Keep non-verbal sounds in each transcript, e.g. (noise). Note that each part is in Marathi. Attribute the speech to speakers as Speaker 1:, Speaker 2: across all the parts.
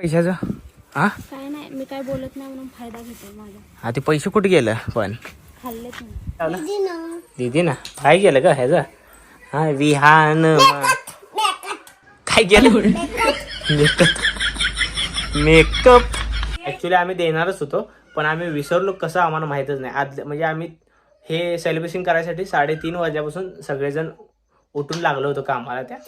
Speaker 1: पैशाचं? हा
Speaker 2: काय नाही मी काय बोलत नाही म्हणून फायदा घेतो माझा.
Speaker 1: हा ते पैसे कुठे गेलं? पण.
Speaker 2: खाल्लेच नाही
Speaker 1: दीदी ना. काय गेलं का ह्याचं? हा विहान काय गेलं? मेकअप. मेकअप. ऍक्च्युली आम्ही देणारच होतो पण आम्ही विसरलो कसं आम्हाला माहीतच नाही. आज म्हणजे आम्ही हे सेलिब्रेशन करायसाठी साडेतीन वाजल्यापासून सगळेजण उठून लागलो होतो कामाला त्या.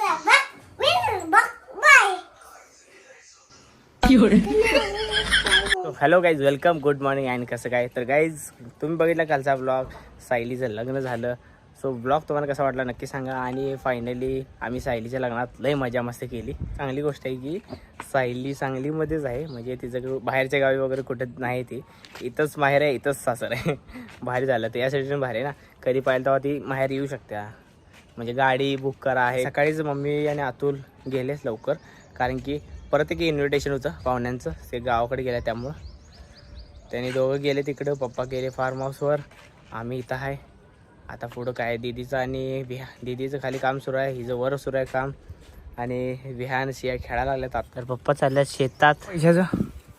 Speaker 1: Hello guys welcome good morning and कसं काय? तर गाईज तुम्ही बघितला कालचा ब्लॉग सायलीचं लग्न झालं. सो ब्लॉग तुम्हाला कसा वाटला नक्की सांगा. आणि फायनली आम्ही सायलीच्या लग्नात लय मजा मस्ती केली. चांगली गोष्ट आहे की सायली सांगलीमध्येच आहे. म्हणजे तिचं बाहेरच्या गावी वगैरे कुठं नाही ती. इथंच माहेर आहे इथंच सासर आहे. (laughs) बाहेर झालं तर यासाठी पण भारी आहे ना. कधी पाहिलं तेव्हा ती माहेर येऊ शकते. म्हणजे गाडी बुक करा आहे. सकाळीच मम्मी आणि अतुल गेलेच लवकर. कारण की परत एक इन्व्हिटेशन होतं पाहुण्यांचं. ते गावाकडे गेलं त्यामुळं. त्यांनी दोघं गेले तिकडं पप्पा गेले फार्म हाऊसवर आम्ही इथं आहे. आता पुढं काय दीदीचं आणि विहा दीदीचं खाली काम सुरू आहे हिचं वर सुरू आहे काम. आणि विहान शिया खेळायला लागल्यात आता. तर पप्पा चालल्यात शेतात. पैशाचं?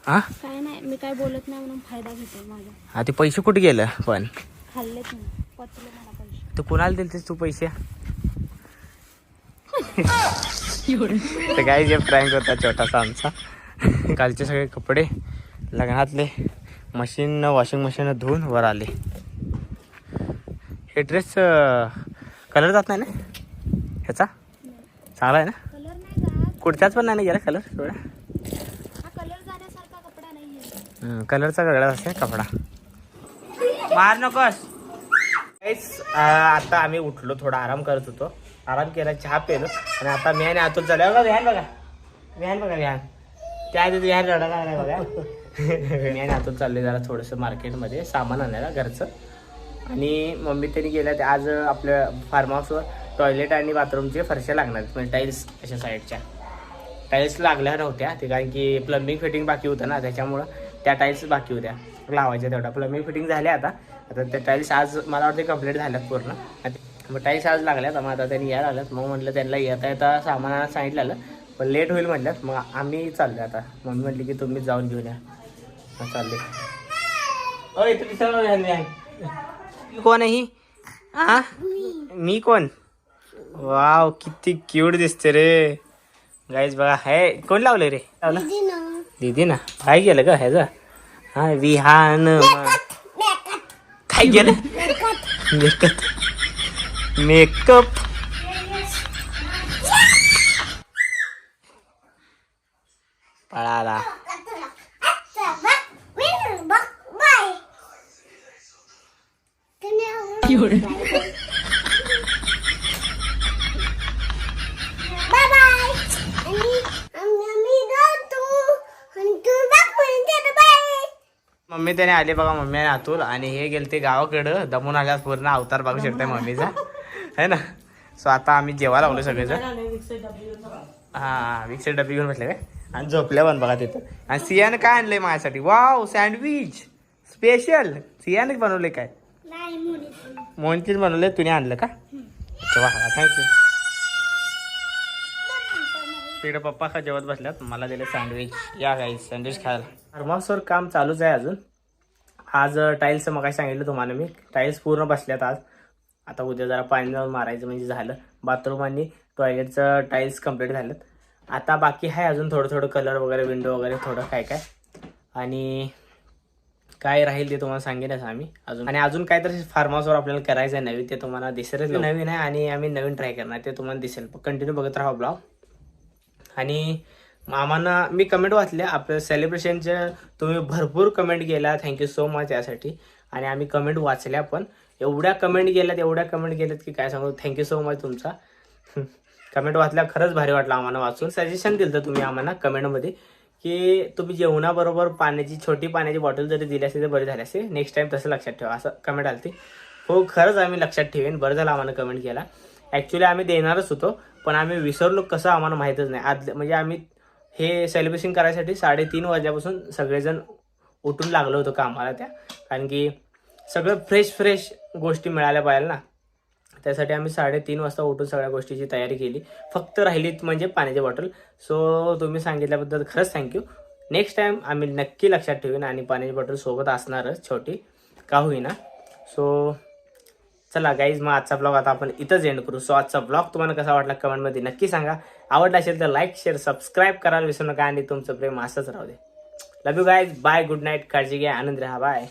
Speaker 1: हा?
Speaker 2: काय नाही मी काय बोलत नाही म्हणून फायदा घेतो माझा.
Speaker 1: हा ते पैसे कुठे गेलं? पण.
Speaker 2: खाल्लेच नाही पचले मला पैसे.
Speaker 1: तू कोणाला दिलतेस तू पैसे? (laughs) तर काय जे प्रँक होता छोटासा आमचा. कालचे सगळे कपडे लग्नातले. मशीन वॉशिंग मशीन धुवून वर आले. हे ड्रेस कलर जात नाही ना? ह्याचा? चांगला आहे ना? कुर्त्याच पण नाही ना गेला कलर थोडा कलरचा वेगळा असते कपडा. मार नकोस. आता आम्ही उठलो थोडा आराम करत होतो. आराम केला चहा पेलो. आणि आता मी आतून चालू बघा व्यान बघा. व्यान बघा व्यान त्या आधी व्यान रडा लागलाय बघा. (laughs) मी आतून चालले जरा थोडंसं मार्केटमध्ये सामान आणायला घरचं. आणि मम्मी त्यांनी गेल्या ते आज आपल्या फार्म हाऊसवर टॉयलेट आणि बाथरूमचे फरशा लागणार म्हणजे टाईल्स अशा साईडच्या टाईल्स लागल्या नव्हत्या. ते कारण की प्लंबिंग फिटिंग बाकी होतं ना त्याच्यामुळं त्या टाईल्स बाकी होत्या. लावायच्या तेवढ्या. प्लंबिंग फिटिंग झाल्या आता. आता त्या टाईल्स आज मला वाटते कंप्लीट झाल्यात पूर्ण. मग टाईल्स आज लागल्यात मग आता त्यांनी यायला लागल्यात. मग म्हटलं त्यांना येता येता सामानाला सांगितलेलं पण लेट होईल म्हटल्यात मग आम्ही चाललो आता. मम्मी म्हटली की तुम्ही जाऊन घेऊन या. मग चालले. कोण आहे ही? हा मी कोण? वाव किती क्यूट दिसते रे. गाईज बघा हे कोण लावले रे? लावलं? दीदी ना काय गेलं का ह्याचं. हा विहान काय गेलं? मेकअप. पळाला. मम्मी त्याने आले बघा मम्मी आणि अतुल. आणि हे गेले ते गावाकडं. दमून आल्यास पूर्ण अवतार बघू शकताय मम्मीचा. है ना? सो आता आम्ही जेवायला लागलो सगळेजण. हा विक्सर डबी घेऊन बसले काय आणि झोपल्या पण बघा तिथं. आणि सियानं काय आणलंय माझ्यासाठी? वाव सँडविच स्पेशल सियाने बनवले काय? मोहनचीच बनवले तुम्ही आणलं का? अच्छा वा थँक्यू तिकडे पप्पा का जेवत बसल्यात. मला दिले सँडविच या काही सँडविच खायला. फार्माहाऊसवर काम चालूच आहे अजून. आज टाईल्सचं मग सांगितलं तुम्हाला मी. टाईल्स पूर्ण बसल्यात आज. आता उद्या जरा पाणी जाऊन मारायचं म्हणजे झालं. बाथरूम आणि टॉयलेटचं टाईल्स कंप्लीट झालं आता बाकी आहे अजून थोडं थोडं कलर वगैरे विंडो वगैरे थोडं काय काय. आणि काय राहील ते तुम्हाला सांगेनच आम्ही अजून. आणि अजून काहीतरी फार्म हाऊसवर आपल्याला करायचं आहे नवीन ते तुम्हाला दिसेलच नवीन आहे आणि आम्ही नवीन ट्राय करणार ते तुम्हाला दिसेल. कंटिन्यू बघत राहा ब्लॉग आणि आम्हाला मी कमेंट वाचल्या आपल्या सेलिब्रेशनच्या तुम्ही भरपूर कमेंट केल्या थँक्यू सो मच यासाठी. आणि आम्ही कमेंट वाचल्या पण. एवढ्या कमेंट गेल्यात एवढ्या कमेंट गेल्यात की काय सांगू? थँक्यू सो मच तुमचा. (laughs) कमेंट वाचल्या खरंच भारी वाटलं आम्हाला वाचून. सजेशन दिलं होतं तुम्ही आम्हाला कमेंटमध्ये की तुम्ही जेवणाबरोबर पाण्याची छोटी पाण्याची बॉटल जरी दिली असते तर बरी झाली असते. नेक्स्ट टाइम तसं लक्षात ठेवा. असं कमेंट आली हो खरंच आम्ही लक्षात ठेवेन. बरं झालं आम्हाला कमेंट केला. ॲक्च्युली आम्ही देणारच होतो पण आम्ही विसरलो कसं आम्हाला माहीतच नाही. आज म्हणजे आम्ही हे सेलिब्रेशन करायसाठी साडेतीन वाजल्यापासून सगळेजण उठून लागलो होतो कामाला त्या. कारण की सगळं फ्रेश फ्रेश गोष्टी मिळाल्या पाहिजे ना. त्यासाठी आम्ही साडेतीन वाजता उठून सगळ्या गोष्टीची तयारी केली. फक्त राहिलीत म्हणजे पाण्याची बॉटल सो तुम्ही सांगितल्याबद्दल खरंच थँक्यू नेक्स्ट टाइम आम्ही नक्की लक्षात ठेवीन आणि पाण्याची बॉटल सोबत असणारच छोटी का होईना. सो चला गाईज मग आजचा ब्लॉग आता आपण इथंच एंड करू. सो आजचा ब्लॉग तुम्हाला कसा वाटला कमेंटमध्ये नक्की सांगा. आवडला असेल तर लाईक शेअर सबस्क्राईब करायला विसरू नका आणि तुमचं प्रेम असंच राहू दे. Love you guys bye good night काळजी घ्या. आनंद राहा. बाय